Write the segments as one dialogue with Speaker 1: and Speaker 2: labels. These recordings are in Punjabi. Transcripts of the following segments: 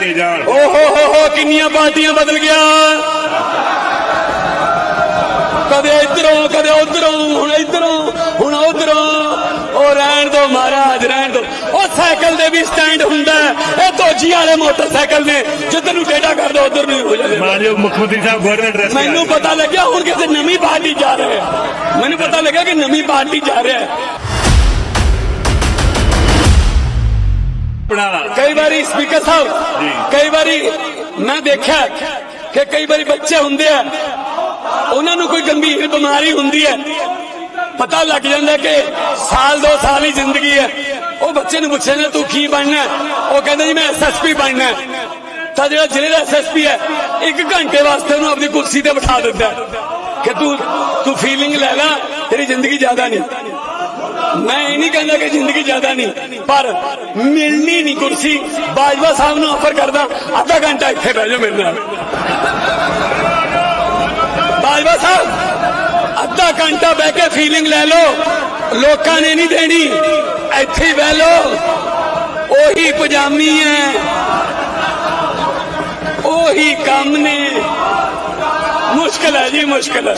Speaker 1: ਕੀਤੇ ਜਾਣ।
Speaker 2: ਓ ਹੋ ਹੋ ਹੋ ਕਿੰਨੀਆਂ ਪਾਰਟੀਆਂ ਬਦਲ ਗਿਆ। ਕਦੇ ਇਧਰੋਂ ਕਦੇ ਉਧਰੋਂ ਹੁਣ ਇਧਰੋਂ ਹੁਣ ਉਧਰੋਂ। ਉਹ ਰਹਿਣ ਦੋ ਮਹਾਰਾਜ ਰਹਿਣ ਦੋ। ਉਹ ਸਾਈਕਲ ਦੇ ਵੀ ਸਟੈਂਡ ਹੁੰਦਾ। ਇਹ ਦੋਜੀ ਵਾਲੇ ਮੋਟਰਸਾਈਕਲ ਨੇ। ਜਿੱਧਰ ਨੂੰ ਟੇਢਾ ਕਰ ਦੋ ਉਧਰ ਨੂੰ ਹੀ ਜਾਂਦੇ।
Speaker 1: ਮਾਨਯੋਗ ਮੁੱਖ ਮੰਤਰੀ ਸਾਹਿਬ ਗਵਰਨਰ ਐਡਰੈਸ
Speaker 2: ਮੈਨੂੰ ਪਤਾ ਲੱਗਿਆ ਹੁਣ ਕਿਸੇ ਨਵੀਂ ਪਾਰਟੀ ਜਾ ਰਹੇ ਮੈਨੂੰ ਪਤਾ ਲੱਗਿਆ ਕਿ ਨਵੀਂ ਪਾਰਟੀ ਜਾ ਰਿਹਾ ਕਈ ਵਾਰੀ ਸਪੀਕਰ ਸਾਹਿਬ। ਕਈ ਵਾਰੀ ਮੈਂ ਦੇਖਿਆ ਕਿ ਕਈ ਵਾਰੀ ਬੱਚੇ ਹੁੰਦੇ ਆ ਉਹਨਾਂ ਨੂੰ ਕੋਈ ਗੰਭੀਰ ਬਿਮਾਰੀ ਹੁੰਦੀ ਹੈ ਪਤਾ ਲੱਗ ਜਾਂਦਾ ਕਿ ਸਾਲ ਦੋ ਸਾਲ ਹੀ ਜ਼ਿੰਦਗੀ ਹੈ ਉਹ ਬੱਚੇ ਨੂੰ ਪੁੱਛੇ ਨੇ ਤੂੰ ਕੀ ਬਣਨਾ? ਉਹ ਕਹਿੰਦਾ ਜੀ ਮੈਂ ਐਸਐਸਪੀ ਬਣਨਾ। ਤਾਂ ਜਿਹੜਾ ਜ਼ਿਲ੍ਹੇ ਦਾ ਐਸਐਸਪੀ ਹੈ ਇੱਕ ਘੰਟੇ ਵਾਸਤੇ ਉਹਨੂੰ ਆਪਣੀ ਕੁਰਸੀ ਤੇ ਬਿਠਾ ਦਿੰਦਾ ਕਿ ਤੂੰ ਤੂੰ ਫੀਲਿੰਗ ਲੈ ਲੈ ਤੇਰੀ ਜ਼ਿੰਦਗੀ ਜ਼ਿਆਦਾ ਨਹੀਂ ਮੈਂ ਇਹ ਨਹੀਂ ਕਹਿੰਦਾ ਕਿ ਜ਼ਿੰਦਗੀ ਜ਼ਿਆਦਾ ਨਹੀਂ, ਪਰ ਮਿਲਣੀ ਨਹੀਂ ਕੁਰਸੀ। ਬਾਜਵਾ ਸਾਹਿਬ ਨੂੰ ਆਫਰ ਕਰਦਾ, ਅੱਧਾ ਘੰਟਾ ਇੱਥੇ ਬਹਿ ਜਾਓ ਮੇਰੇ ਨਾਲ। ਬਾਜਵਾ ਸਾਹਿਬ, ਅੱਧਾ ਘੰਟਾ ਬਹਿ ਕੇ ਫੀਲਿੰਗ ਲੈ ਲਓ। ਲੋਕਾਂ ਨੇ ਨਹੀਂ ਦੇਣੀ, ਇੱਥੇ ਹੀ ਬਹਿ ਲਓ। ਉਹੀ ਪਜਾਮੀ ਹੈ, ਉਹੀ ਕੰਮ ਨੇ। ਮੁਸ਼ਕਲ ਹੈ ਜੀ, ਮੁਸ਼ਕਲ ਹੈ।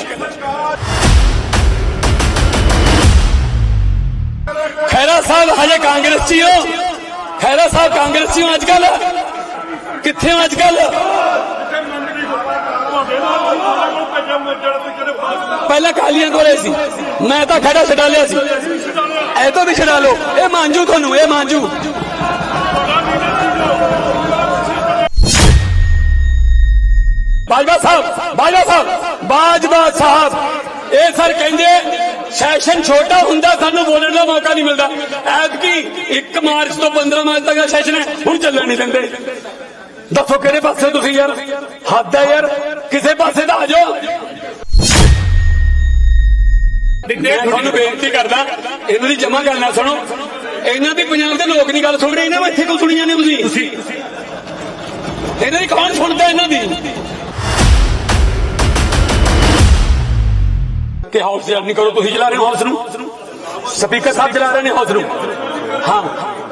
Speaker 2: ਸਾਹਿਬ, ਹਜੇ ਕਾਂਗਰਸੀ ਹੋ ਖੈਰਾ ਸਾਹਿਬ, ਕਾਂਗਰਸੀ ਹੋ ਅੱਜ ਕੱਲ ਕਿੱਥੇ ਹੋ ਅੱਜ ਕੱਲ ਪਹਿਲਾਂ ਕਾਲੀਆਂ ਕੋਲੇ ਸੀ। ਮੈਂ ਤਾਂ ਖੜਾ ਛਡਾ ਲਿਆ ਸੀ। ਇਹ ਤੋਂ ਵੀ ਛਡਾ ਲਓ। ਇਹ ਮਾਂਜੂ ਤੁਹਾਨੂੰ, ਇਹ ਮਾਂਜੂ। ਬਾਜਵਾ ਸਾਹਿਬ ਬਾਜਵਾ ਸਾਹਿਬ ਬਾਜਵਾ ਸਾਹਿਬ। ਇਹ ਸਰ ਕਹਿੰਦੇ ਸੈਸ਼ਨ ਛੋਟਾ ਹੁੰਦਾ ਸਾਨੂੰ ਬੋਲਣ ਦਾ ਮੌਕਾ ਨਹੀਂ ਮਿਲਦਾ। ਐਤਕੀ 1 ਮਾਰਚ ਤੋਂ 15 ਮਾਰਚ ਤੱਕ ਦਾ ਸੈਸ਼ਨ ਹੈ ਹੁਣ ਚੱਲਣ ਨਹੀਂ ਦਿੰਦੇ। ਦੱਸੋ ਕਿਹੜੇ ਪਾਸੇ ਤੁਸੀਂ ਯਾਰ? ਹੱਦ ਹੈ ਯਾਰ ਕਿਸੇ ਪਾਸੇ ਤਾਂ ਆ ਜਾਓ। ਮੈਂ ਤੁਹਾਨੂੰ ਬੇਨਤੀ ਕਰਦਾ ਇਹਨਾਂ ਦੀ ਜਮਾ ਗੱਲ ਨਾ ਸੁਣੋ। ਇਹਨਾਂ ਦੀ ਪੰਜਾਬ ਦੇ ਲੋਕ ਨਹੀਂ ਗੱਲ ਸੁਣ ਰਹੇ ਇਹਨਾਂ ਨੂੰ ਇੱਥੇ ਕਿਉਂ ਸੁਣੀ ਜਾਂਦੇ ਤੁਸੀਂ ਇਹਨਾਂ ਦੀ ਕੌਣ ਸੁਣਦਾ ਇਹਨਾਂ ਦੀ? ਕਿ ਹਾਊਸ ਜਰ ਨਹੀਂ ਕਰੋ, ਤੁਸੀਂ ਚਲਾ ਰਹੇ ਹੋ ਹਾਊਸ ਨੂੰ। ਸਪੀਕਰ ਸਾਹਿਬ ਚਲਾ ਰਹੇ ਨੇ ਹਾਊਸ ਨੂੰ। ਹਾਂ,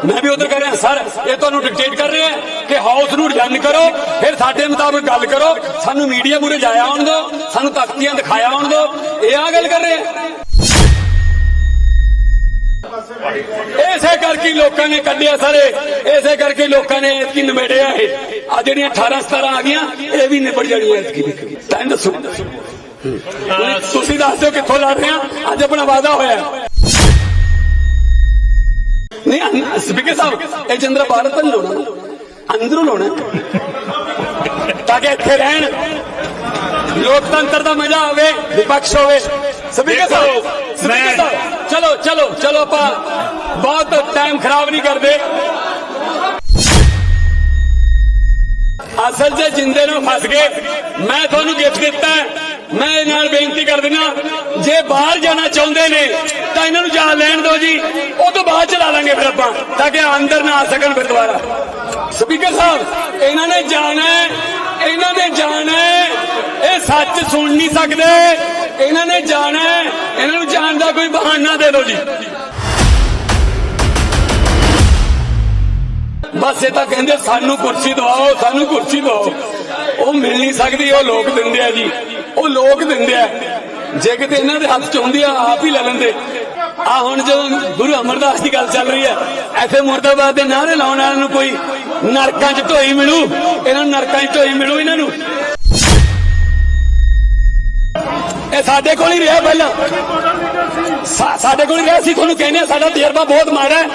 Speaker 2: ਮੈਂ ਵੀ ਉਧਰ ਕਰ ਰਿਹਾ, ਸਰ, ਇਹ ਤੁਹਾਨੂੰ ਡਿਕਟੇਟ ਕਰ ਰਹੇ ਕਿ ਹਾਊਸ ਨੂੰ ਰਿਜਨ ਕਰੋ, ਫਿਰ ਸਾਡੇ ਮੁਤਾਬਕ ਗੱਲ ਕਰੋ। ਸਾਨੂੰ ਮੀਡੀਆ ਮੂਰੇ ਜਾਇਆ ਆਉਣ ਦਿਓ, ਸਾਨੂੰ ਤਖਤੀਆਂ ਦਿਖਾਇਆ ਆਉਣ ਦਿਓ। ਇਹ ਆ ਗੱਲ ਕਰ ਰਹੇ ਇਸੇ ਕਰਕੇ ਲੋਕਾਂ ਨੇ ਕੱਢਿਆ ਸਾਰੇ, ਇਸੇ ਕਰਕੇ ਲੋਕਾਂ ਨੇ ਇਤਕੀ ਨਿਬੇੜਿਆ ਇਹ। ਆ ਜਿਹੜੀਆਂ 18 17 ਆ ਗਈਆਂ, ਇਹ ਵੀ ਨਿਬੜ ਜਾਣੀਆਂ ਇਤਕੀ। ਤਾਂ ਦੱਸੋ। ਤੁਸੀਂ ਦੱਸ ਦਿਓ ਕਿੱਥੋਂ ਲੜ ਰਹੇ ਆ ਅੱਜ ਆਪਣਾ ਵਾਅਦਾ ਹੋਇਆ। ਨਹੀਂ ਸਪੀਕਰ ਸਾਹਿਬ ਇਹ ਚੰਦਰਾ ਭਾਰਤ ਨਹੀਂ ਲਾਉਣਾ ਨਾ। ਅੰਦਰੋਂ ਲਾਉਣਾ ਹੈ। ਤਾਂ ਕਿ ਇੱਥੇ ਰਹਿਣ ਲੋਕਤੰਤਰ ਦਾ ਮਜ਼ਾ ਆਵੇ ਵਿਪਕਸ਼ ਹੋਵੇ ਸਪੀਕਰ ਸਾਹਿਬ ਸਪੀਕਰ ਸਾਹਿਬ ਚਲੋ ਚਲੋ ਚਲੋ ਆਪਾਂ ਬਹੁਤ ਟਾਈਮ ਖਰਾਬ ਨਹੀਂ ਕਰਦੇ ਅਸਲ 'ਚ ਜਿੰਦੇ ਨੂੰ ਫਸ ਗਏ। ਮੈਂ ਤੁਹਾਨੂੰ ਗਿਫਟ ਦਿੱਤਾ ਮੈਂ ਇਹ ਨਾਲ ਬੇਨਤੀ ਕਰ ਦਿੰਦਾ ਜੇ ਬਾਹਰ ਜਾਣਾ ਚਾਹੁੰਦੇ ਨੇ, ਤਾਂ ਇਹਨਾਂ ਨੂੰ ਜਾ ਲੈਣ ਦਿਓ ਜੀ। ਉਹ ਤੋਂ ਬਾਅਦ ਚਲਾ ਲਾਂਗੇ ਫਿਰ ਆਪਾਂ, ਤਾਂ ਕਿ ਅੰਦਰ ਨਾ ਆ ਸਕਣ ਫਿਰ ਦੁਬਾਰਾ ਸਪੀਕਰ ਸਾਹਿਬ, ਇਹਨਾਂ ਨੇ ਜਾਣਾ ਇਹਨਾਂ ਨੇ ਜਾਣਾ ਇਹ ਸੱਚ ਸੁਣ ਨਹੀਂ ਸਕਦੇ। ਇਹਨਾਂ ਨੇ ਜਾਣਾ ਇਹਨਾਂ ਨੂੰ ਜਾਣ ਦਾ ਕੋਈ ਬਹਾਨਾ ਦੇ ਦਿਓ ਜੀ। ਬਸ ਇਹ ਤਾਂ ਕਹਿੰਦੇ ਸਾਨੂੰ ਕੁਰਸੀ ਦਵਾਓ, ਸਾਨੂੰ ਕੁਰਸੀ ਦਵਾਓ। ਉਹ ਮਿਲ ਨਹੀਂ ਸਕਦੀ, ਉਹ ਲੋਕ ਦਿੰਦੇ ਆ ਜੀ। ਉਹ ਲੋਕ ਦਿੰਦੇ ਆ। ਜੇ ਕਿਤੇ ਇਹਨਾਂ ਦੇ ਹੱਥ ਚ ਹੁੰਦੀ ਆ ਆਪ ਹੀ ਲੈ ਲੈਂਦੇ। ਆ ਹੁਣ ਜੋ ਗੁਰੂ ਅਮਰਦਾਸ ਦੀ ਗੱਲ ਚੱਲ ਰਹੀ ਹੈ ਐਥੇ ਮੁਰਦਾਬਾਦ ਦੇ ਨਾਰੇ ਲਾਉਣ ਵਾਲਿਆਂ ਨੂੰ ਕੋਈ ਨਰਕਾਂ 'ਚ ਢੋਈ ਮਿਲੂ? ਇਹਨਾਂ ਨੂੰ ਨਰਕਾਂ 'ਚ ਢੋਈ ਮਿਲੂ ਇਹਨਾਂ ਨੂੰ? ਇਹ ਸਾਡੇ ਕੋਲ ਹੀ ਰਿਹਾ ਪਹਿਲਾਂ। ਸਾਡੇ ਕੋਲ ਰਿਹਾ ਸੀ। ਤੁਹਾਨੂੰ ਕਹਿੰਦੇ ਆ, ਸਾਡਾ ਤਜਰਬਾ ਬਹੁਤ ਮਾੜਾ ਹੈ।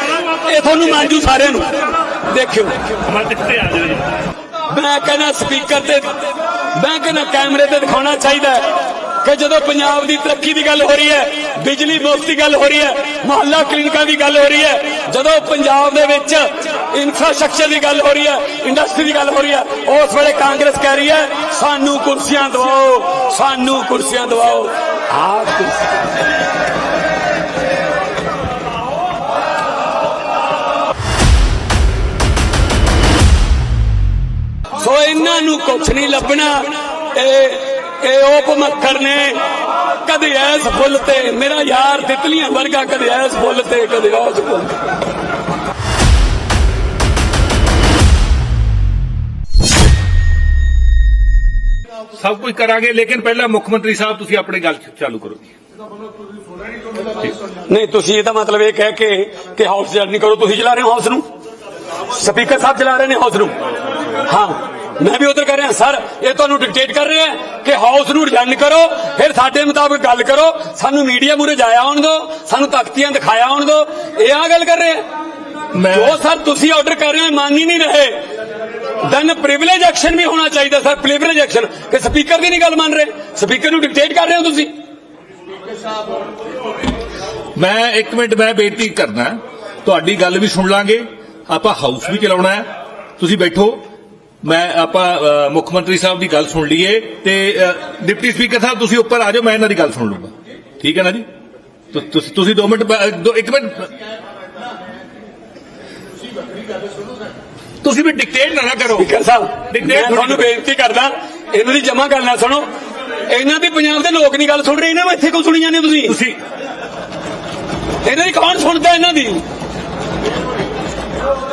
Speaker 2: ਇਹ ਤੁਹਾਨੂੰ ਮੰਨਜੂ ਸਾਰਿਆਂ ਨੂੰ। ਦੇਖਿਓ। ਮੈਂ ਕਹਿੰਦਾ ਸਪੀਕਰ ਤੇ ਮੈਂ ਕਹਿੰਦਾ ਕੈਮਰੇ ਤੇ ਦਿਖਾਉਣਾ ਚਾਹੀਦਾ ਕਿ ਜਦੋਂ ਪੰਜਾਬ ਦੀ ਤਰੱਕੀ ਦੀ ਗੱਲ ਹੋ ਰਹੀ ਹੈ ਬਿਜਲੀ ਮੁਫਤ ਦੀ ਗੱਲ ਹੋ ਰਹੀ ਹੈ ਮੁਹੱਲਾ ਕਲੀਨਿਕਾਂ ਦੀ ਗੱਲ ਹੋ ਰਹੀ ਹੈ ਜਦੋਂ ਪੰਜਾਬ ਦੇ ਵਿੱਚ ਇਨਫਰਾਸਟ੍ਰਕਚਰ ਦੀ ਗੱਲ ਹੋ ਰਹੀ ਹੈ ਇੰਡਸਟਰੀ ਦੀ ਗੱਲ ਹੋ ਰਹੀ ਹੈ ਉਸ ਵੇਲੇ ਕਾਂਗਰਸ ਕਹਿ ਰਹੀ ਹੈ ਸਾਨੂੰ ਕੁਰਸੀਆਂ ਦਿਵਾਓ ਸਾਨੂੰ ਕੁਰਸੀਆਂ ਦਿਵਾਓ। ਆਹ ਸੋ ਇਹਨਾਂ ਨੂੰ ਕੁਛ ਨਹੀਂ ਲੱਭਣਾ। ਇਹ ਇਹ ਉਪ ਮੱਖਰ ਨੇ। ਕਦੇ ਐਸ ਫੁੱਲ ਤੇ ਮੇਰਾ ਯਾਰ ਤਿਤਲੀਆਂ ਵਰਗਾ ਕਦੇ ਐਸ ਫੁੱਲ ਤੇ ਕਦੇ ਉਸ ਫੁੱਲ ਤੇ।
Speaker 3: ਸਭ ਕੁਝ ਕਰਾਂਗੇ ਲੇਕਿਨ ਪਹਿਲਾਂ ਮੁੱਖ ਮੰਤਰੀ ਸਾਹਿਬ ਤੁਸੀਂ ਆਪਣੀ ਗੱਲ ਚਾਲੂ ਕਰੋ
Speaker 2: ਨਹੀਂ ਤੁਸੀਂ ਇਹਦਾ ਮਤਲਬ ਇਹ ਕਹਿ ਕੇ ਕਿ ਹਾਊਸ ਨਹੀਂ ਕਰੋ ਤੁਸੀਂ ਚਲਾ ਰਹੇ ਹੋ ਹਾਊਸ ਨੂੰ? ਸਪੀਕਰ ਸਾਹਿਬ ਚਲਾ ਰਹੇ ਨੇ ਹਾਊਸ ਨੂੰ? ਹਾਂ। ਮੈਂ ਵੀ ਉਧਰ ਕਰ ਰਿਹਾ ਸਰ ਇਹ ਤੁਹਾਨੂੰ ਡਿਕਟੇਟ ਕਰ ਰਹੇ ਕਿ ਹਾਊਸ ਨੂੰ ਰਿਜਨ ਕਰੋ ਫਿਰ ਸਾਡੇ ਮੁਤਾਬਕ ਗੱਲ ਕਰੋ ਸਾਨੂੰ ਮੀਡੀਆ ਮੂਰੇ ਜਾਇਆ ਆਉਣ ਦਿਓ ਸਾਨੂੰ ਤਖਤੀਆਂ ਦਿਖਾਇਆ ਆਉਣ ਦਿਓ। ਇਹ ਆ ਗੱਲ ਕਰ ਰਹੇ ਜੋ ਸਰ ਤੁਸੀਂ ਆਰਡਰ ਕਰ ਰਹੇ ਹੋ ਮੰਨ ਹੀ ਨਹੀਂ ਰਹੇ। ਦਨ ਪ੍ਰਿਵਿਲੇਜ ਐਕਸ਼ਨ ਵੀ ਹੋਣਾ ਚਾਹੀਦਾ ਸਰ ਪ੍ਰਿਵਿਲੇਜ ਐਕਸ਼ਨ ਕਿ ਸਪੀਕਰ ਦੀ ਨਹੀਂ ਗੱਲ ਮੰਨ ਰਹੇ? ਸਪੀਕਰ ਨੂੰ ਡਿਕਟੇਟ ਕਰ ਰਹੇ ਹੋ ਤੁਸੀਂ?
Speaker 3: ਮੈਂ ਇੱਕ ਮਿੰਟ ਮੈਂ ਬੇਨਤੀ ਕਰਨਾ ਤੁਹਾਡੀ ਗੱਲ ਵੀ ਸੁਣ ਲਾਂਗੇ। ਆਪਾਂ ਹਾਊਸ ਵੀ ਚਲਾਉਣਾ ਹੈ। ਤੁਸੀਂ ਬੈਠੋ। ਮੈਂ ਆਪਾਂ ਮੁੱਖ ਮੰਤਰੀ ਸਾਹਿਬ ਦੀ ਗੱਲ ਸੁਣ ਲਈਏ ਤੇ ਡਿਪਟੀ ਸਪੀਕਰ ਸਾਹਿਬ ਤੁਸੀਂ ਉੱਪਰ ਆ ਜਾਓ ਮੈਂ ਇਹਨਾਂ ਦੀ ਗੱਲ ਸੁਣ ਲੂੰਗਾ ਠੀਕ ਹੈ ਨਾ ਜੀ? ਤੁਸੀਂ ਤੁਸੀਂ 2 ਮਿੰਟ ਇੱਕ ਮਿੰਟ। ਤੁਸੀਂ ਵੀ ਡਿਕਟੇਟ ਨਾ ਨਾ ਕਰੋ।
Speaker 2: ਸਪੀਕਰ ਸਾਹਿਬ ਮੈਂ
Speaker 3: ਥੋੜ੍ਹੀ
Speaker 2: ਤੁਹਾਨੂੰ ਬੇਨਤੀ ਕਰਦਾ ਇਹਨਾਂ ਦੀ ਜਮਾ ਕਰਨਾ ਸੁਣੋ। ਇਹਨਾਂ ਦੀ ਪੰਜਾਬ ਦੇ ਲੋਕ ਨਹੀਂ ਗੱਲ ਸੁਣ ਰਹੇ ਇਹਨਾਂ ਨੂੰ ਇੱਥੇ ਕਿਉਂ ਸੁਣੀ ਜਾਂਦੇ ਤੁਸੀਂ?
Speaker 3: ਤੁਸੀਂ
Speaker 2: ਇਹਨਾਂ ਦੀ ਕੌਣ ਸੁਣਦਾ ਇਹਨਾਂ ਦੀ?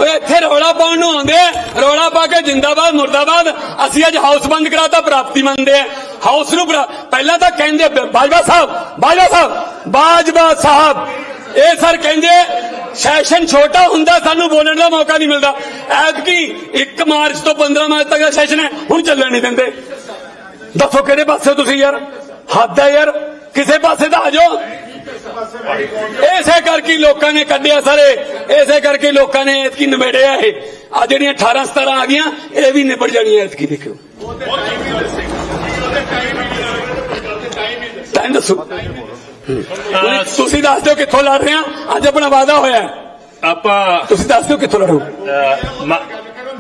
Speaker 2: ਓਏ ਇੱਥੇ ਰੌਲਾ ਪਾਉਣ ਨੂੰ ਆਉਂਦੇ ਰੌਲਾ ਪਾ ਕੇ ਜਿੰਦਾਬਾਦ, ਮੁਰਦਾਬਾਦ। ਅਸੀਂ ਅੱਜ ਹਾਊਸ ਬੰਦ ਕਰਾਤਾ, ਪ੍ਰਾਪਤੀ ਮੰਨਦੇ ਆ। ਹਾਊਸ ਨੂੰ ਪਹਿਲਾਂ ਤਾਂ ਕਹਿੰਦੇ ਬਾਜਵਾ ਸਾਹਿਬ ਬਾਜਵਾ ਸਾਹਿਬ ਬਾਜਵਾ ਸਾਹਿਬ। ਇਹ ਸਰ ਕਹਿੰਦੇ ਸੈਸ਼ਨ ਛੋਟਾ ਹੁੰਦਾ, ਸਾਨੂੰ ਬੋਲਣ ਦਾ ਮੌਕਾ ਨਹੀਂ ਮਿਲਦਾ। ਐਤਕੀ 1 ਮਾਰਚ ਤੋਂ 15 ਮਾਰਚ ਤੱਕ ਦਾ ਸੈਸ਼ਨ ਹੈ, ਹੁਣ ਚੱਲਣ ਨਹੀਂ ਦਿੰਦੇ। ਦੱਸੋ ਕਿਹੜੇ ਪਾਸੇ ਤੁਸੀਂ ਯਾਰ? ਹੱਦ ਹੈ ਯਾਰ। ਕਿਸੇ ਪਾਸੇ ਤਾਂ ਆ ਜਾਓ। ਇਸੇ ਕਰਕੇ ਹੀ ਲੋਕਾਂ ਨੇ ਕੱਢਿਆ ਸਾਰੇ ਇਸੇ ਕਰਕੇ ਹੀ ਲੋਕਾਂ ਨੇ ਐਤਕੀ ਨਿਬੇੜਿਆ ਇਹ ਆ ਜਿਹੜੀਆਂ 18 17 ਆ ਗਈਆਂ ਇਹ ਵੀ ਨਿਬੜ ਜਾਣੀਆਂ ਐਤਕੀ ਦੇਖਿਓ ਟਾਈਮ ਦੱਸੋ
Speaker 3: ਅ,
Speaker 2: ਤੁਸੀਂ ਦੱਸ ਦਿਓ ਕਿੱਥੋਂ ਲੜ ਰਹੇ ਆ ਅੱਜ ਆਪਣਾ ਵਾਅਦਾ ਹੋਇਆ ਹੈ।
Speaker 3: ਆਪਾਂ
Speaker 2: ਤੁਸੀਂ ਦੱਸ ਦਿਓ ਕਿੱਥੋਂ ਲੜੋ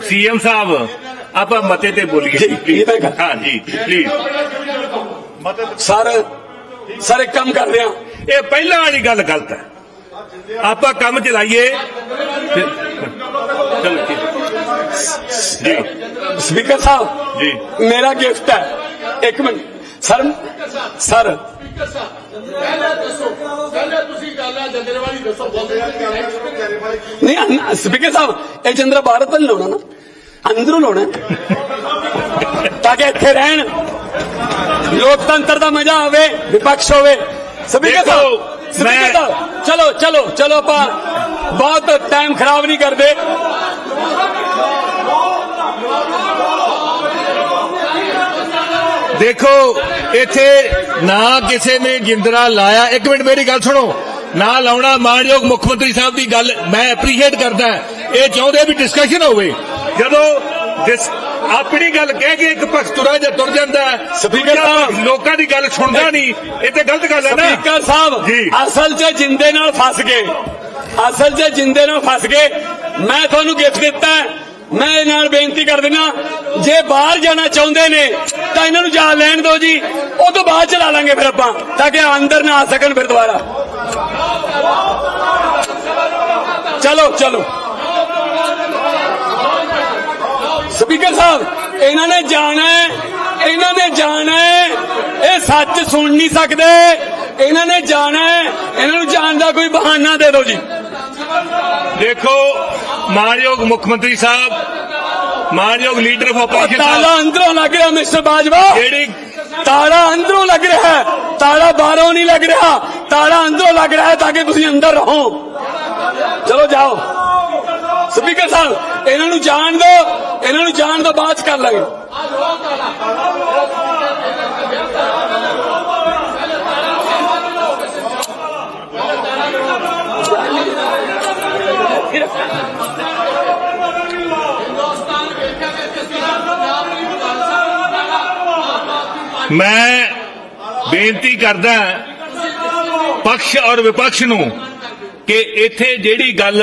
Speaker 3: ਸੀਐਮ ਸਾਹਿਬ ਆਪਾਂ ਮਤੇ ਤੇ ਬੋਲੀਏ
Speaker 2: ਜੀ, ਇਹ ਤਾਂ ਗੱਲ।
Speaker 3: ਹਾਂ ਜੀ ਪਲੀਜ਼
Speaker 2: ਸਰ ਸਰ ਇੱਕ ਕੰਮ ਕਰਦੇ ਆ
Speaker 3: ਇਹ ਪਹਿਲਾਂ ਵਾਲੀ ਗੱਲ ਗਲਤ ਹੈ। ਆਪਾਂ ਕੰਮ ਚਲਾਈਏ। ਚਲੋ। ਜੀ।
Speaker 2: ਸਪੀਕਰ ਸਾਹਿਬ
Speaker 3: ਜੀ।
Speaker 2: ਮੇਰਾ ਗਿਫਟ ਹੈ। ਇੱਕ ਮਿੰਟ। Sir sir. ਨਹੀਂ ਸਪੀਕਰ ਸਾਹਿਬ ਇਹ ਚੰਦਰਾ ਭਾਰਤ ਨਹੀਂ ਲਾਉਣਾ ਨਾ। ਅੰਦਰੋਂ ਲਾਉਣਾ। ਤਾਂ ਕਿ ਇੱਥੇ ਰਹਿਣ। ਲੋਕਤੰਤਰ ਦਾ ਮਜ਼ਾ ਆਵੇ ਵਿਪਕਸ਼ ਹੋਵੇ। ਸਪੀਕਰ ਸਾਹਿਬ ਸਪੀਕਰ ਸਾਹਿਬ ਚਲੋ ਚਲੋ ਚਲੋ ਆਪਾਂ ਬਹੁਤ ਟਾਈਮ ਖਰਾਬ ਨਹੀਂ ਕਰਦੇ
Speaker 3: ਦੇਖੋ ਇੱਥੇ ਨਾ ਕਿਸੇ ਨੇ ਜਿੰਦਰਾ ਲਾਇਆ ਇੱਕ ਮਿੰਟ ਮੇਰੀ ਗੱਲ ਸੁਣੋ ਨਾ ਲਾਉਣਾ ਮਾਨਯੋਗ ਮੁੱਖ ਮੰਤਰੀ ਸਾਹਿਬ ਦੀ ਗੱਲ ਮੈਂ ਐਪਰੀਸ਼ੀਏਟ ਕਰਦਾ ਇਹ ਚਾਹੁੰਦੇ ਵੀ ਡਿਸਕਸ਼ਨ ਹੋਵੇ ਜਦੋਂ ਆਪਣੀ ਗੱਲ ਕਹਿ ਕੇ ਇੱਕ ਪੱਖ ਤੁਰਾ ਜਾਂ ਤੁਰ ਜਾਂਦਾ ਦੂਜਾ
Speaker 2: ਸਾਹਿਬ।
Speaker 3: ਲੋਕਾਂ ਦੀ ਗੱਲ ਸੁਣਦਾ ਨਹੀਂ ਇਹ ਤੇ ਗਲਤ ਗੱਲ ਹੈ ਨਾ
Speaker 2: ਸਪੀਕਰ ਸਾਹਿਬ। ਅਸਲ 'ਚ ਜਿੰਦੇ ਨਾਲ ਫਸ ਗਏ ਅਸਲ 'ਚ ਜਿੰਦੇ ਨਾਲ ਫਸ ਗਏ ਮੈਂ ਤੁਹਾਨੂੰ ਗਿਫਟ ਦਿੱਤਾ। ਮੈਂ ਇਹ ਨਾਲ ਬੇਨਤੀ ਕਰ ਦਿੰਦਾ ਜੇ ਬਾਹਰ ਜਾਣਾ ਚਾਹੁੰਦੇ ਨੇ ਤਾਂ ਇਹਨਾਂ ਨੂੰ ਜਾ ਲੈਣ ਦਿਓ ਜੀ ਉਹ ਤੋਂ ਬਾਅਦ ਚਲਾ ਲਾਂਗੇ ਫਿਰ ਆਪਾਂ ਤਾਂ ਕਿ ਅੰਦਰ ਨਾ ਆ ਸਕਣ ਫਿਰ ਦੁਬਾਰਾ ਚਲੋ ਚਲੋ ਸਪੀਕਰ ਸਾਹਿਬ ਇਹਨਾਂ ਨੇ ਜਾਣਾ ਇਹਨਾਂ ਨੇ ਜਾਣਾ ਇਹ ਸੱਚ ਸੁਣ ਨਹੀਂ ਸਕਦੇ। ਇਹਨਾਂ ਨੇ ਜਾਣਾ ਇਹਨਾਂ ਨੂੰ ਜਾਣ ਦਾ ਕੋਈ ਬਹਾਨਾ ਦੇ ਦਿਓ ਜੀ।
Speaker 3: ਦੇਖੋ ਮਾਨਯੋਗ ਮੁੱਖ ਮੰਤਰੀ ਸਾਹਿਬ ਮਾਨਯੋਗ ਲੀਡਰ ਆਫ ਆਪੋਜੀਸ਼ਨ
Speaker 2: ਤਾਲਾ ਅੰਦਰੋਂ ਲੱਗ ਰਿਹਾ ਮਿਸਟਰ ਬਾਜਵਾ।
Speaker 3: ਜਿਹੜੀ
Speaker 2: ਤਾਲਾ ਅੰਦਰੋਂ ਲੱਗ ਰਿਹਾ ਹੈ। ਤਾਲਾ ਬਾਹਰੋਂ ਨਹੀਂ ਲੱਗ ਰਿਹਾ। ਤਾਲਾ ਅੰਦਰੋਂ ਲੱਗ ਰਿਹਾ ਹੈ ਤਾਂ ਕਿ ਤੁਸੀਂ ਅੰਦਰ ਰਹੋ। ਚਲੋ ਜਾਓ। ਸਪੀਕਰ ਸਾਹਿਬ, ਇਹਨਾਂ ਨੂੰ ਜਾਣ ਦਿਓ ਇਹਨਾਂ ਨੂੰ ਜਾਣ ਤੋਂ ਬਾਅਦ 'ਚ ਕਰ ਲਾਂਗੇ।
Speaker 3: ਮੈਂ ਬੇਨਤੀ ਕਰਦਾ ਪਕਸ਼ ਔਰ ਵਿਪਕਸ਼ ਨੂੰ, ਕਿ ਇੱਥੇ ਜਿਹੜੀ ਗੱਲ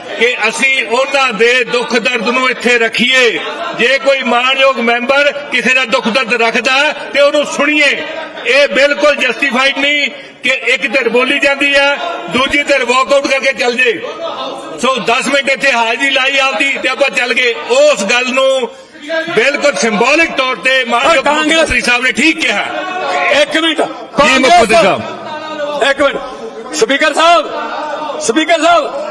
Speaker 3: ਕਿ ਅਸੀਂ ਉਹਨਾਂ ਦੇ ਦੁੱਖ ਦਰਦ ਨੂੰ ਇੱਥੇ ਰੱਖੀਏ। ਜੇ ਕੋਈ ਮਾਣਯੋਗ ਮੈਂਬਰ ਕਿਸੇ ਦਾ ਦੁੱਖ ਦਰਦ ਰੱਖਦਾ ਤੇ ਉਹਨੂੰ ਸੁਣੀਏ। ਇਹ ਬਿਲਕੁਲ ਜਸਟੀਫਾਈਡ ਨਹੀਂ ਕਿ ਇੱਕ ਧਿਰ ਬੋਲੀ ਜਾਂਦੀ ਹੈ ਦੂਜੀ ਧਿਰ ਵਾਕਆਊਟ ਕਰਕੇ ਚੱਲ ਜੇ। ਸੋ 10 ਮਿੰਟ ਇੱਥੇ ਹਾਜ਼ਰੀ ਲਾਈ ਆਪਦੀ ਤੇ ਆਪਾਂ ਚੱਲ ਗਏ। ਉਸ ਗੱਲ ਨੂੰ ਬਿਲਕੁਲ ਸਿੰਬੋਲਿਕ ਤੌਰ ਤੇ ਮਾਨਯੋਗ ਮੰਤਰੀ ਸਾਹਿਬ ਨੇ ਠੀਕ ਕਿਹਾ।
Speaker 2: ਇੱਕ ਮਿੰਟ।
Speaker 3: ਜੀ ਸਾਹਿਬ।
Speaker 2: ਇੱਕ ਮਿੰਟ। ਸਪੀਕਰ ਸਾਹਿਬ ਸਪੀਕਰ ਸਾਹਿਬ।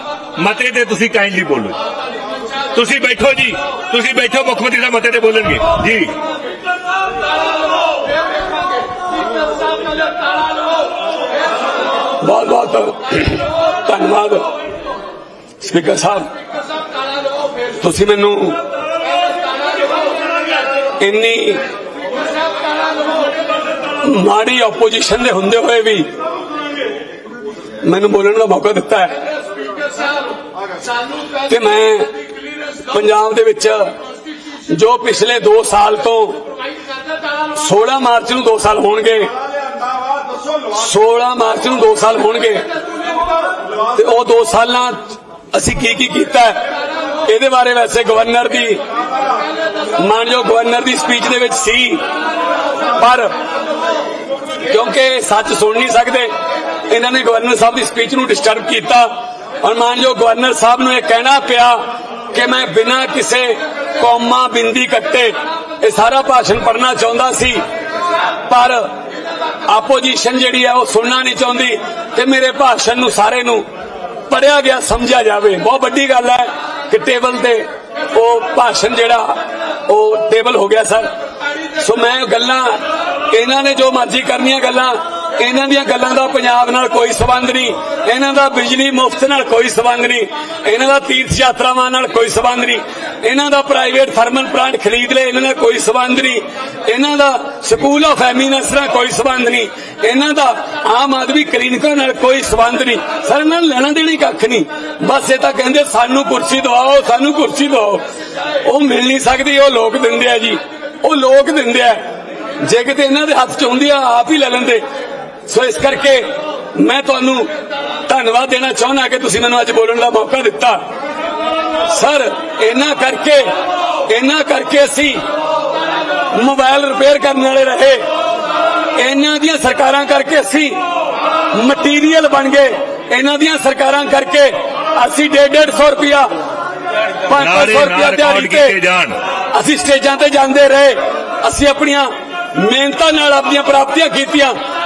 Speaker 3: ਮਤੇ ਤੇ ਤੁਸੀਂ ਕਾਈਂਡਲੀ ਬੋਲੋ। ਤੁਸੀਂ ਬੈਠੋ ਜੀ, ਤੁਸੀਂ ਬੈਠੋ, ਮੁੱਖ ਮੰਤਰੀ ਦਾ ਮਤੇ ਤੇ ਬੋਲਣਗੇ। ਜੀ।
Speaker 2: ਬਹੁਤ ਬਹੁਤ ਧੰਨਵਾਦ। ਸਪੀਕਰ ਸਾਹਿਬ, ਤੁਸੀਂ ਮੈਨੂੰ ਇੰਨੀ ਮਾੜੀ ਆਪੋਜੀਸ਼ਨ ਦੇ ਹੁੰਦੇ ਹੋਏ ਵੀ ਮੈਨੂੰ ਬੋਲਣ ਦਾ ਮੌਕਾ ਦਿੱਤਾ ਹੈ। ਤੇ ਮੈਂ ਪੰਜਾਬ ਦੇ ਵਿੱਚ ਜੋ ਪਿਛਲੇ 2 ਸਾਲ ਤੋਂ 16 ਮਾਰਚ ਨੂੰ 2 ਸਾਲ ਹੋਣਗੇ 16 ਮਾਰਚ ਨੂੰ 2 ਸਾਲ ਹੋਣਗੇ, ਤੇ ਉਹ 2 ਸਾਲਾਂ ਅਸੀਂ ਕੀ ਕੀ ਕੀਤਾ ਇਹਦੇ ਬਾਰੇ ਵੈਸੇ ਗਵਰਨਰ ਦੀ ਮਾਨਯੋਗ ਗਵਰਨਰ ਦੀ ਸਪੀਚ ਦੇ ਵਿੱਚ ਸੀ, ਪਰ ਕਿਉਂਕਿ ਸੱਚ ਸੁਣ ਨਹੀਂ ਸਕਦੇ, ਇਹਨਾਂ ਨੇ ਗਵਰਨਰ ਸਾਹਿਬ ਦੀ ਸਪੀਚ ਨੂੰ ਡਿਸਟਰਬ ਕੀਤਾ। ਔਰ ਮਾਨਯੋਗ ਗਵਰਨਰ ਸਾਹਿਬ ਨੂੰ ਇਹ ਕਹਿਣਾ ਪਿਆ ਕਿ ਮੈਂ ਬਿਨਾਂ ਕਿਸੇ ਕੌਮਾ ਬਿੰਦੀ ਕੱਟੇ ਇਹ ਸਾਰਾ ਭਾਸ਼ਣ ਪੜਨਾ ਚਾਹੁੰਦਾ ਸੀ, ਪਰ ਆਪੋਜੀਸ਼ਨ ਜਿਹੜੀ ਹੈ ਉਹ ਸੁਣਨਾ ਨਹੀਂ ਚਾਹੁੰਦੀ ਤੇ ਮੇਰੇ ਭਾਸ਼ਣ ਨੂੰ ਸਾਰੇ ਨੂੰ ਪੜਿਆ ਗਿਆ, ਸਮਝਿਆ ਜਾਵੇ। ਬਹੁਤ ਵੱਡੀ ਗੱਲ ਹੈ ਕਿ ਟੇਬਲ ਤੇ ਉਹ ਭਾਸ਼ਣ ਜਿਹੜਾ, ਉਹ ਟੇਬਲ ਹੋ ਗਿਆ, ਸਰ। ਸੋ ਮੈਂ ਗੱਲਾਂ, ਇਹਨਾਂ ਨੇ ਜੋ ਮਰਜ਼ੀ ਕਰਨੀਆਂ ਗੱਲਾਂ ਇਹਨਾਂ ਦੀਆਂ ਗੱਲਾਂ ਦਾ ਪੰਜਾਬ ਨਾਲ ਕੋਈ ਸਬੰਧ ਨਹੀਂ, ਇਹਨਾਂ ਦਾ ਬਿਜਲੀ ਮੁਫਤ ਨਾਲ ਕੋਈ ਸਬੰਧ ਨਹੀਂ, ਇਹਨਾਂ ਦਾ ਤੀਰਥ ਯਾਤਰਾਵਾਂ ਨਾਲ ਕੋਈ ਸਬੰਧ ਨਹੀਂ, ਇਹਨਾਂ ਦਾ ਪ੍ਰਾਈਵੇਟ ਥਰਮਲ ਪਲਾਂਟ ਖਰੀਦ ਲਏ, ਇਹਨਾਂ ਨਾਲ ਕੋਈ ਸਬੰਧ ਨਹੀਂ, ਇਹਨਾਂ ਦਾ ਸਕੂਲ ਆਫ ਐਮੀਨੈਂਸ ਨਾਲ ਕੋਈ ਸਬੰਧ ਨਹੀਂ, ਇਹਨਾਂ ਦਾ ਆਮ ਆਦਮੀ ਕਲੀਨਿਕਾਂ ਨਾਲ ਕੋਈ ਸਬੰਧ ਨਹੀਂ, ਸਰ, ਇਹਨਾਂ ਨੂੰ ਲੈਣਾ ਦੇਣੀ ਕੱਖ ਨਹੀਂ, ਬਸ ਇਹ ਤਾਂ ਕਹਿੰਦੇ ਸਾਨੂੰ ਕੁਰਸੀ ਦਵਾਓ, ਸਾਨੂੰ ਕੁਰਸੀ ਦਵਾਓ, ਉਹ ਮਿਲ ਨਹੀਂ ਸਕਦੀ, ਉਹ ਲੋਕ ਦਿੰਦੇ ਆ ਜੀ, ਉਹ ਲੋਕ ਦਿੰਦੇ ਆ, ਜੇ ਕਿਤੇ ਇਹਨਾਂ ਦੇ ਹੱਥ ਚ ਹੁੰਦੀ ਆ, ਆਪ ਹੀ ਲੈ ਲੈਂਦੇ ਸੋ ਇਸ ਕਰਕੇ ਮੈਂ ਤੁਹਾਨੂੰ ਧੰਨਵਾਦ ਦੇਣਾ ਚਾਹੁੰਦਾ ਕਿ ਤੁਸੀਂ ਮੈਨੂੰ ਅੱਜ ਬੋਲਣ ਦਾ ਮੌਕਾ ਦਿੱਤਾ। ਸਰ ਇਹਨਾਂ ਕਰਕੇ ਇਹਨਾਂ ਕਰਕੇ ਅਸੀਂ ਮੋਬਾਈਲ ਰਿਪੇਅਰ ਕਰਨ ਵਾਲੇ ਰਹੇ। ਇਹਨਾਂ ਦੀਆਂ ਸਰਕਾਰਾਂ ਕਰਕੇ ਅਸੀਂ ਮਟੀਰੀਅਲ ਬਣ ਗਏ। ਇਹਨਾਂ ਦੀਆਂ ਸਰਕਾਰਾਂ ਕਰਕੇ ਅਸੀਂ 150 ਰੁਪਿਆ 500
Speaker 3: ਨਾਰੇ
Speaker 2: ਰੁਪਿਆ ਦਿਹਾੜੀ ਤੇ ਅਸੀਂ ਸਟੇਜਾਂ ਤੇ ਜਾਂਦੇ ਰਹੇ। ਅਸੀਂ ਆਪਣੀਆਂ ਮਿਹਨਤਾਂ ਨਾਲ ਆਪਣੀਆਂ ਪ੍ਰਾਪਤੀਆਂ ਕੀਤੀਆਂ।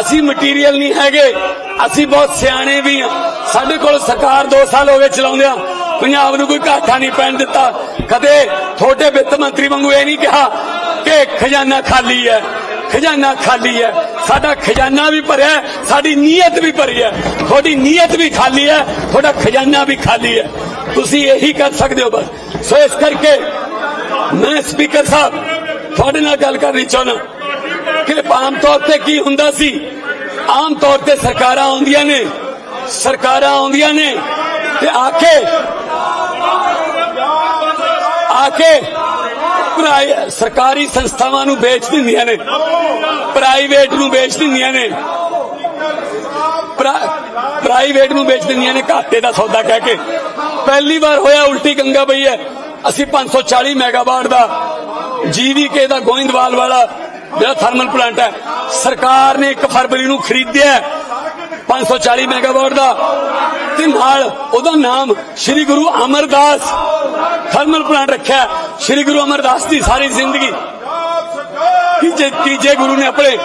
Speaker 2: ਅਸੀਂ ਮਟੀਰੀਅਲ ਨਹੀਂ ਹੈਗੇ। ਅਸੀਂ ਬਹੁਤ ਸਿਆਣੇ ਵੀ ਹਾਂ ਸਾਡੇ ਕੋਲ ਸਰਕਾਰ 2 ਸਾਲ ਹੋ ਗਏ ਚਲਾਉਂਦਿਆਂ। ਪੰਜਾਬ ਨੂੰ ਕੋਈ ਘਾਟਾ ਨਹੀਂ ਪੈਣ ਦਿੱਤਾ। ਕਦੇ ਤੁਹਾਡੇ ਵਿੱਤ ਮੰਤਰੀ ਵਾਂਗੂ ਇਹ ਨਹੀਂ ਕਿਹਾ ਕਿ ਖਜ਼ਾਨਾ ਖਾਲੀ ਹੈ, ਖਜ਼ਾਨਾ ਖਾਲੀ ਹੈ। ਸਾਡਾ ਖਜ਼ਾਨਾ ਵੀ ਭਰਿਆ ਸਾਡੀ ਨੀਅਤ ਵੀ ਭਰੀ ਹੈ। ਤੁਹਾਡੀ ਨੀਅਤ ਵੀ ਖਾਲੀ ਹੈ, ਤੁਹਾਡਾ ਖਜ਼ਾਨਾ ਵੀ ਖਾਲੀ ਹੈ। ਤੁਸੀਂ ਇਹੀ ਕਰ ਸਕਦੇ ਹੋ ਬਸ। ਸੋ ਇਸ ਕਰਕੇ ਮੈਂ ਸਪੀਕਰ ਸਾਹਿਬ, ਤੁਹਾਡੇ ਨਾਲ ਗੱਲ ਕਰਨੀ ਚਾਹੁੰਦਾ। ਕਿ ਆਮ ਤੌਰ ਤੇ ਕੀ ਹੁੰਦਾ ਸੀ ਆਮ ਤੌਰ ਤੇ ਸਰਕਾਰਾਂ ਆਉਂਦੀਆਂ ਨੇ ਸਰਕਾਰਾਂ ਆਉਂਦੀਆਂ ਨੇ ਤੇ ਆ ਕੇ ਆ ਕੇ ਸਰਕਾਰੀ ਸੰਸਥਾਵਾਂ ਨੂੰ ਵੇਚ ਦਿੰਦੀਆਂ ਨੇ ਪ੍ਰਾਈਵੇਟ ਨੂੰ ਵੇਚ ਦਿੰਦੀਆਂ ਨੇ ਪ੍ਰਾਈਵੇਟ ਨੂੰ ਵੇਚ ਦਿੰਦੀਆਂ ਨੇ ਘਾਟੇ ਦਾ ਸੌਦਾ ਕਹਿ ਕੇ ਪਹਿਲੀ ਵਾਰ ਹੋਇਆ ਉਲਟੀ ਗੰਗਾ ਪਈ ਹੈ ਅਸੀਂ 540 ਮੈਗਾਵਾਟ ਦਾ ਜੀਵੀਕੇ ਦਾ ਗੋਇੰਦਵਾਲ ਵਾਲਾ ਜਿਹੜਾ ਥਰਮਲ ਪਲਾਂਟ ਹੈ, ਸਰਕਾਰ ਨੇ 1 ਫਰਵਰੀ ਨੂੰ ਖਰੀਦਿਆ ਹੈ। 540 ਮੈਗਾਵਾਟ ਦਾ। ਤੇ ਨਾਲ ਉਹਦਾ ਨਾਮ ਸ੍ਰੀ ਗੁਰੂ ਅਮਰਦਾਸ ਥਰਮਲ ਪਲਾਂਟ ਰੱਖਿਆ ਸ੍ਰੀ ਗੁਰੂ ਅਮਰਦਾਸ ਦੀ ਸਾਰੀ ਜ਼ਿੰਦਗੀ। ਤੀਜੇ ਤੀਜੇ ਗੁਰੂ ਨੇ ਆਪਣੇ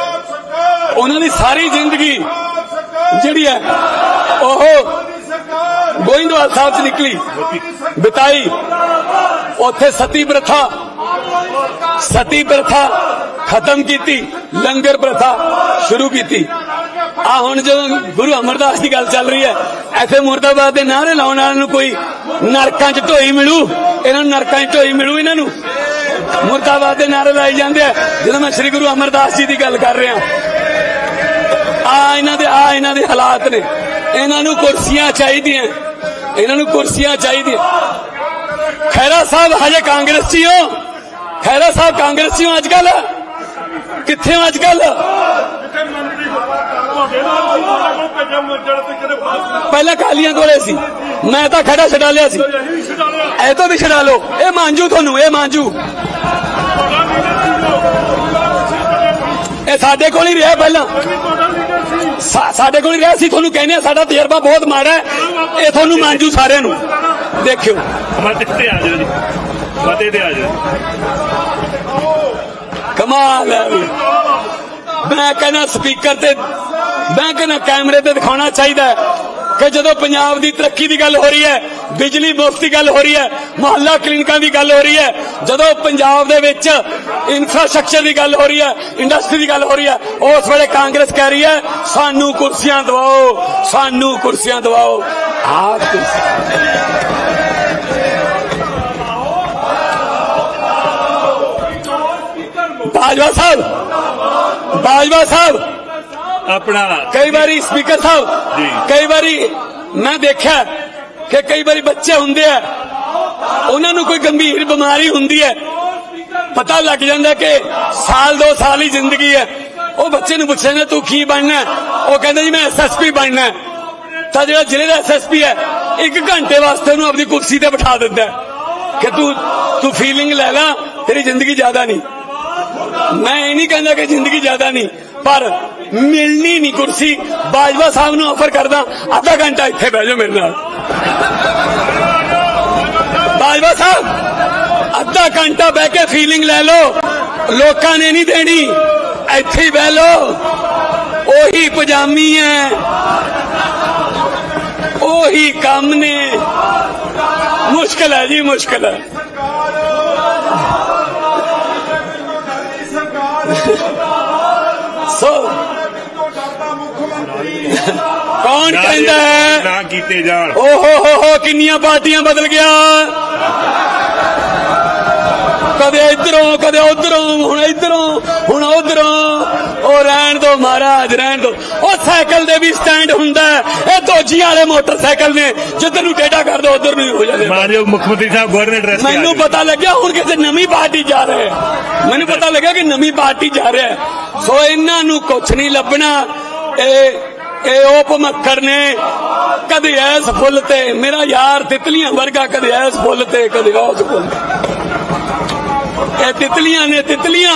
Speaker 2: ਉਹਨਾਂ ਦੀ ਸਾਰੀ ਜ਼ਿੰਦਗੀ ਜਿਹੜੀ ਹੈ, ਉਹ ਗੋਇੰਦਵਾਲ ਸਾਹਿਬ ਚ ਨਿਕਲੀ। ਬਿਤਾਈ। ਉੱਥੇ ਸਤੀ ਪ੍ਰਥਾ ਸਤੀ ਪ੍ਰਥਾ ਖਤਮ ਕੀਤੀ, ਲੰਗਰ ਪ੍ਰਥਾ ਸ਼ੁਰੂ ਕੀਤੀ। ਆ ਹੁਣ ਜਦੋਂ ਗੁਰੂ ਅਮਰਦਾਸ ਦੀ ਗੱਲ ਚੱਲ ਰਹੀ ਹੈ ਐਥੇ ਮੁਰਦਾਬਾਦ ਦੇ ਨਾਰੇ ਲਾਉਣ ਵਾਲਿਆਂ ਨੂੰ ਕੋਈ ਨਰਕਾਂ 'ਚ ਢੋਈ ਮਿਲੂ? ਇਹਨਾਂ ਨੂੰ ਨਰਕਾਂ 'ਚ ਢੋਈ ਮਿਲੂ ਇਹਨਾਂ ਨੂੰ? ਮੁਰਦਾਬਾਦ ਦੇ ਨਾਰੇ ਲਾਈ ਜਾਂਦੇ ਆ। ਜਦੋਂ ਮੈਂ ਸ੍ਰੀ ਗੁਰੂ ਅਮਰਦਾਸ ਜੀ ਦੀ ਗੱਲ ਕਰ ਰਿਹਾ, ਆ ਇਹਨਾਂ ਦੇ ਆ ਇਹਨਾਂ ਦੇ ਹਾਲਾਤ ਨੇ। ਇਹਨਾਂ ਨੂੰ ਕੁਰਸੀਆਂ ਚਾਹੀਦੀਆਂ। ਇਹਨਾਂ ਨੂੰ ਕੁਰਸੀਆਂ ਚਾਹੀਦੀਆਂ। ਖੈਰਾ ਸਾਹਿਬ ਹਜੇ ਕਾਂਗਰਸੀ ਹੋ? ਖੈਰਾ ਸਾਹਿਬ ਕਾਂਗਰਸੀ ਹੋ ਅੱਜ ਕੱਲ੍ਹ? ਕਿੱਥੇ ਹੋ ਅੱਜ ਕੱਲ ਪਹਿਲਾਂ ਕਾਲੀਆਂ ਕੋਲੇ ਸੀ। ਮੈਂ ਤਾਂ ਖੜਾ ਛਡਾ ਲਿਆ ਸੀ। ਐ ਤੋਂ ਵੀ ਛਡਾ ਲਓ। ਇਹ ਮਾਂਜੂ ਤੁਹਾਨੂੰ ਇਹ ਮਾਂਜੂ। ਇਹ ਸਾਡੇ ਕੋਲ ਹੀ ਰਿਹਾ ਪਹਿਲਾਂ। ਸਾਡੇ ਕੋਲ ਹੀ ਰਿਹਾ ਸੀ। ਤੁਹਾਨੂੰ ਕਹਿੰਦੇ ਆ ਸਾਡਾ ਤਜਰਬਾ ਬਹੁਤ ਮਾੜਾ ਹੈ। ਇਹ ਤੁਹਾਨੂੰ ਮਾਂਜੂ ਸਾਰਿਆਂ ਨੂੰ। ਦੇਖਿਓ।
Speaker 1: ਮਤੇ ਤੇ ਆ ਜਾਓ ਜੀ। ਮਤੇ ਤੇ ਆ ਜਾਓ
Speaker 2: ਕਮਾਲ ਹੈ ਮੈਂ ਕਹਿੰਦਾ ਸਪੀਕਰ ਤੇ, ਮੈਂ ਕਹਿੰਦਾ ਕੈਮਰੇ ਤੇ ਦਿਖਾਉਣਾ ਚਾਹੀਦਾ ਕਿ ਜਦੋਂ ਪੰਜਾਬ ਦੀ ਤਰੱਕੀ ਦੀ ਗੱਲ ਹੋ ਰਹੀ ਹੈ, ਬਿਜਲੀ ਮੁਫਤ ਦੀ ਗੱਲ ਹੋ ਰਹੀ ਹੈ, ਮੁਹੱਲਾ ਕਲੀਨਿਕਾਂ ਦੀ ਗੱਲ ਹੋ ਰਹੀ ਹੈ, ਜਦੋਂ ਪੰਜਾਬ ਦੇ ਵਿੱਚ ਇਨਫਰਾਸਟ੍ਰਕਚਰ ਦੀ ਗੱਲ ਹੋ ਰਹੀ ਹੈ ਇੰਡਸਟਰੀ ਦੀ ਗੱਲ ਹੋ ਰਹੀ ਹੈ, ਉਸ ਵੇਲੇ ਕਾਂਗਰਸ ਕਹਿ ਰਹੀ ਹੈ, ਸਾਨੂੰ ਕੁਰਸੀਆਂ ਦਿਵਾਓ, ਸਾਨੂੰ ਕੁਰਸੀਆਂ ਦਿਵਾਓ। ਆਹ ਕੁਰਸੀ। ਬਾਜਵਾ ਸਾਹਿਬ ਬਾਜਵਾ ਸਾਹਿਬ
Speaker 1: ਆਪਣਾ
Speaker 2: ਕਈ ਵਾਰੀ ਸਪੀਕਰ ਸਾਹਿਬ
Speaker 1: ਜੀ।
Speaker 2: ਕਈ ਵਾਰੀ ਮੈਂ ਦੇਖਿਆ ਕਿ ਕਈ ਵਾਰੀ ਬੱਚੇ ਹੁੰਦੇ ਆ ਉਹਨਾਂ ਨੂੰ ਕੋਈ ਗੰਭੀਰ ਬਿਮਾਰੀ ਹੁੰਦੀ ਹੈ ਪਤਾ ਲੱਗ ਜਾਂਦਾ ਕਿ ਸਾਲ ਦੋ ਸਾਲ ਹੀ ਜ਼ਿੰਦਗੀ ਹੈ ਉਹ ਬੱਚੇ ਨੂੰ ਪੁੱਛਦੇ ਨੇ ਤੂੰ ਕੀ ਬਣਨਾ? ਉਹ ਕਹਿੰਦਾ ਜੀ ਮੈਂ ਐਸਐਸਪੀ ਬਣਨਾ। ਤਾਂ ਜਿਹੜਾ ਜ਼ਿਲ੍ਹੇ ਦਾ ਐਸਐਸਪੀ ਹੈ ਇੱਕ ਘੰਟੇ ਵਾਸਤੇ ਉਹਨੂੰ ਆਪਣੀ ਕੁਰਸੀ ਤੇ ਬਿਠਾ ਦਿੰਦਾ ਕਿ ਤੂੰ ਤੂੰ ਫੀਲਿੰਗ ਲੈ ਲੈ ਤੇਰੀ ਜ਼ਿੰਦਗੀ ਜ਼ਿਆਦਾ ਨਹੀਂ ਮੈਂ ਇਹ ਨਹੀਂ ਕਹਿੰਦਾ ਕਿ ਜ਼ਿੰਦਗੀ ਜ਼ਿਆਦਾ ਨਹੀਂ, ਪਰ ਮਿਲਣੀ ਨਹੀਂ ਕੁਰਸੀ। ਬਾਜਵਾ ਸਾਹਿਬ ਨੂੰ ਆਫਰ ਕਰਦਾ, ਅੱਧਾ ਘੰਟਾ ਇੱਥੇ ਬਹਿ ਜਾਓ ਮੇਰੇ ਨਾਲ। ਬਾਜਵਾ ਸਾਹਿਬ, ਅੱਧਾ ਘੰਟਾ ਬਹਿ ਕੇ ਫੀਲਿੰਗ ਲੈ ਲਓ। ਲੋਕਾਂ ਨੇ ਨਹੀਂ ਦੇਣੀ, ਇੱਥੇ ਹੀ ਬਹਿ ਲਓ। ਉਹੀ ਪਜਾਮੀ ਹੈ, ਉਹੀ ਕੰਮ ਨੇ। ਮੁਸ਼ਕਲ ਹੈ ਜੀ, ਮੁਸ਼ਕਲ ਹੈ। ਸੋ ਕੌਣ ਕਹਿੰਦਾ ਹੈ?
Speaker 1: ਨਾ ਕੀਤੇ ਜਾਣ।
Speaker 2: ਓ ਹੋ ਹੋ ਹੋ ਕਿੰਨੀਆਂ ਪਾਰਟੀਆਂ ਬਦਲ ਗਿਆ। ਕਦੇ ਇਧਰੋਂ ਕਦੇ ਉਧਰੋਂ ਹੁਣ ਇਧਰੋਂ ਹੁਣ ਉਧਰੋਂ। ਉਹ ਰਹਿਣ ਦੋ ਮਹਾਰਾਜ ਰਹਿਣ ਦੋ। ਉਹ ਸਾਈਕਲ ਦੇ ਵੀ ਸਟੈਂਡ ਹੁੰਦਾ। ਇਹ ਦੋਜੀਆਂ ਵਾਲੇ ਮੋਟਰਸਾਈਕਲ ਨੇ ਜਿੱਧਰ ਨੂੰ ਟੇਢਾ ਕਰ ਦੋ ਉਧਰ ਨੂੰ ਹੀ ਜਾਂਦੇ।
Speaker 1: ਮਾਨਯੋਗ ਮੁੱਖ ਮੰਤਰੀ ਸਾਹਿਬ ਗਵਰਨਰ ਐਡਰੈਸ
Speaker 2: ਮੈਨੂੰ। ਪਤਾ ਲੱਗਿਆ ਹੁਣ ਕਿਸੇ ਨਵੀਂ ਪਾਰਟੀ ਜਾ ਰਹੇ ਮੈਨੂੰ ਪਤਾ ਲੱਗਿਆ ਕਿ ਨਵੀਂ ਪਾਰਟੀ ਜਾ ਰਿਹਾ ਸੋ ਇਹਨਾਂ ਨੂੰ ਕੁਛ ਨਹੀਂ ਲੱਭਣਾ। ਇਹ ਇਹ ਉਹ ਭਮੱਕੜ ਨੇ। ਕਦੇ ਐਸ ਫੁੱਲ ਤੇ ਮੇਰਾ ਯਾਰ ਤਿਤਲੀਆਂ ਵਰਗਾ ਕਦੇ ਐਸ ਫੁੱਲ ਤੇ ਕਦੇ ਉਸ ਫੁੱਲ ਤੇ। ਇਹ ਤਿਤਲੀਆਂ ਨੇ ਤਿਤਲੀਆਂ।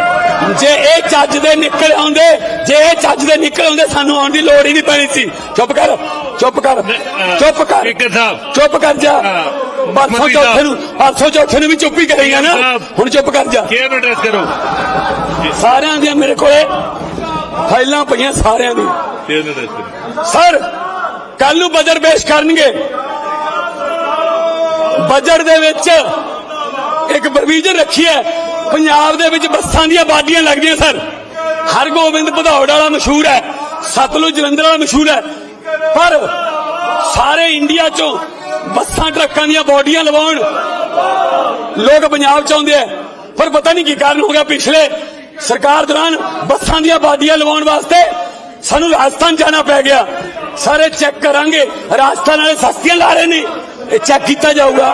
Speaker 2: ਜੇ ਇਹ ਚੱਜ ਦੇ ਨਿਕਲ ਆਉਂਦੇ ਜੇ ਇਹ ਚੱਜ ਦੇ ਨਿਕਲ ਆਉਂਦੇ ਸਾਨੂੰ ਆਉਣ ਦੀ ਲੋੜ ਹੀ ਨਹੀਂ ਪੈਣੀ ਸੀ। ਚੁੱਪ ਕਰ ਚੁੱਪ ਕਰ ਚੁੱਪ ਕਰ। ਚੁੱਪ ਕਰ ਜਾ। ਪਰਸੋਂ ਚੌਥੇ। ਨੂੰ ਪਰਸੋਂ ਚੌਥੇ ਨੂੰ ਵੀ ਚੁੱਪ ਹੀ ਕਰੇਗਾ ਨਾ। ਹੁਣ ਚੁੱਪ ਕਰ ਜਾ।
Speaker 1: ਚੇਅਰ ਐਡਰੈਸ ਕਰੋ?
Speaker 2: ਸਾਰਿਆਂ ਦੀਆਂ ਮੇਰੇ ਕੋਲੇ ਫਾਈਲਾਂ ਪਈਆਂ ਸਾਰਿਆਂ ਦੀ
Speaker 1: ਚੇਅਰ ਐਡਰੈਸ ਕਰੋ?
Speaker 2: ਸਰ ਕੱਲ ਨੂੰ ਬਜਟ ਪੇਸ਼ ਕਰਨਗੇ। ਬਜਟ ਦੇ ਵਿੱਚ ਇੱਕ ਪ੍ਰੋਵੀਜ਼ਨ ਰੱਖੀ ਹੈ। ਪੰਜਾਬ ਦੇ ਵਿੱਚ ਬੱਸਾਂ ਦੀਆਂ ਬਾਡੀਆਂ ਲੱਗਦੀਆਂ, ਸਰ। ਹਰਗੋਬਿੰਦ ਭਦੌੜ ਵਾਲਾ ਮਸ਼ਹੂਰ ਹੈ, ਸਤਲੁਜ ਜਲੰਧਰ ਵਾਲਾ ਮਸ਼ਹੂਰ ਹੈ। ਪਰ ਸਾਰੇ ਇੰਡੀਆ ਚੋਂ ਬੱਸਾਂ, ਟਰੱਕਾਂ ਦੀਆਂ ਬਾਡੀਆਂ ਲਵਾਉਣ ਲੋਕ ਪੰਜਾਬ ਚ ਆਉਂਦੇ ਆ। ਪਰ ਪਤਾ ਨਹੀਂ ਕੀ ਕਾਰਨ ਹੋ ਗਿਆ ਪਿਛਲੇ ਸਰਕਾਰ ਦੌਰਾਨ ਬੱਸਾਂ ਦੀਆਂ ਬਾਡੀਆਂ ਲਵਾਉਣ ਵਾਸਤੇ ਸਾਨੂੰ ਰਾਜਸਥਾਨ ਜਾਣਾ ਪੈ ਗਿਆ। ਸਾਰੇ ਚੈੱਕ ਕਰਾਂਗੇ, ਰਾਜਸਥਾਨ ਵਾਲੇ ਸਸਤੀਆਂ ਲਾ ਰਹੇ ਨੇ, ਇਹ ਚੈੱਕ ਕੀਤਾ ਜਾਊਗਾ।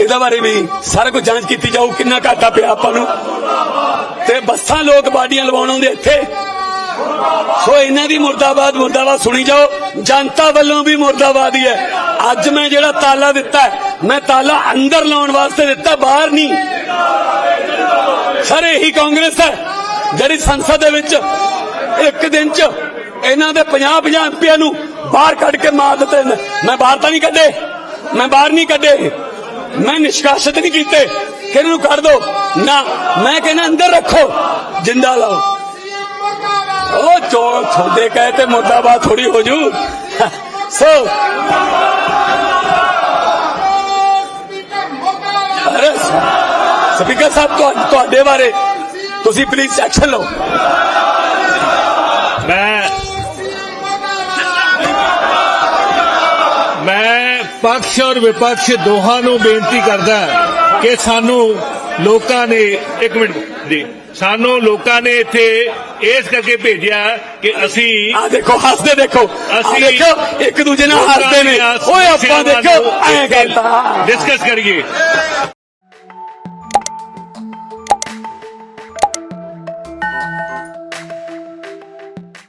Speaker 2: ਇਹਦਾ ਬਾਰੇ ਵੀ ਸਾਰਾ ਕੁਝ ਜਾਂਚ ਕੀਤੀ ਜਾਊ, ਕਿੰਨਾ ਘਾਟਾ ਪਿਆ ਆਪਾਂ ਨੂੰ। ਤੇ ਬੱਸਾਂ ਲੋਕ ਬਾਡੀਆਂ ਲਵਾਉਣ ਆਉਂਦੇ ਇੱਥੇ। ਸੋ ਇਹਨਾਂ ਦੀ ਮੁਰਦਾਬਾਦ ਮੁਰਦਾਬਾਦ ਸੁਣੀ ਜਾਓ। ਜਨਤਾ ਵੱਲੋਂ ਵੀ ਮੁਰਦਾਬਾਦ ਹੀ ਹੈ। ਅੱਜ ਮੈਂ ਜਿਹੜਾ ਤਾਲਾ ਦਿੱਤਾ ਮੈਂ ਤਾਲਾ ਅੰਦਰ ਲਾਉਣ ਵਾਸਤੇ ਦਿੱਤਾ, ਬਾਹਰ ਨਹੀਂ। ਸਰ, ਇਹੀ ਕਾਂਗਰਸ ਹੈ, ਜਿਹੜੀ ਸੰਸਦ ਦੇ ਵਿੱਚ ਇੱਕ ਦਿਨ ਚ ਇਹਨਾਂ ਦੇ 50 50 ਐਮਪੀਆਂ ਨੂੰ ਬਾਹਰ ਕੱਢ ਕੇ ਮਾਰ ਦਿੱਤੇ ਮੈਂ ਬਾਹਰ ਤਾਂ ਨਹੀਂ ਕੱਢੇ, ਮੈਂ ਬਾਹਰ ਨਹੀਂ ਕੱਢੇ। ਮੈਂ ਨਿਸ਼ਕਾਸਿਤ ਨਹੀਂ ਕੀਤੇ। ਕਿ ਇਹਨਾਂ ਨੂੰ ਕੱਢ ਦੋ। ਨਾ, ਮੈਂ ਕਹਿੰਦਾ ਅੰਦਰ ਰੱਖੋ। ਜਿੰਦਾ ਲਾਓ। ਉਹ ਚੋ ਤੁਹਾਡੇ ਕਹੇ ਤੇ ਮੁਰਦਾਬਾਦ ਥੋੜੀ ਹੋ ਜੂ। ਸੋ। ਸਪੀਕਰ ਸਾਹਿਬ ਤੁਹਾਡੇ ਬਾਰੇ ਤੁਸੀਂ ਪਲੀਜ਼ ਐਕਸ਼ਨ ਲਓ।
Speaker 3: ਪਕਸ਼ ਔਰ ਵਿਪਕਸ਼ ਦੋਹਾਂ ਨੂੰ ਬੇਨਤੀ ਕਰਦਾ ਕਿ ਸਾਨੂੰ ਲੋਕਾਂ ਨੇ ਇੱਕ ਮਿੰਟ ਜੀ ਸਾਨੂੰ ਲੋਕਾਂ ਨੇ ਇੱਥੇ ਇਸ ਕਰਕੇ ਭੇਜਿਆ ਕਿ ਅਸੀਂ
Speaker 2: ਆ ਦੇਖੋ ਹੱਸਦੇ ਦੇਖੋ।
Speaker 3: ਅਸੀਂ
Speaker 2: ਦੇਖੋ ਇੱਕ ਦੂਜੇ ਨਾਲ ਹੱਸਦੇ ਨੇ। ਓਏ ਆਪਾਂ ਦੇਖੋ ਐਂ ਕਰਤਾ।
Speaker 3: ਡਿਸਕਸ ਕਰੀਏ।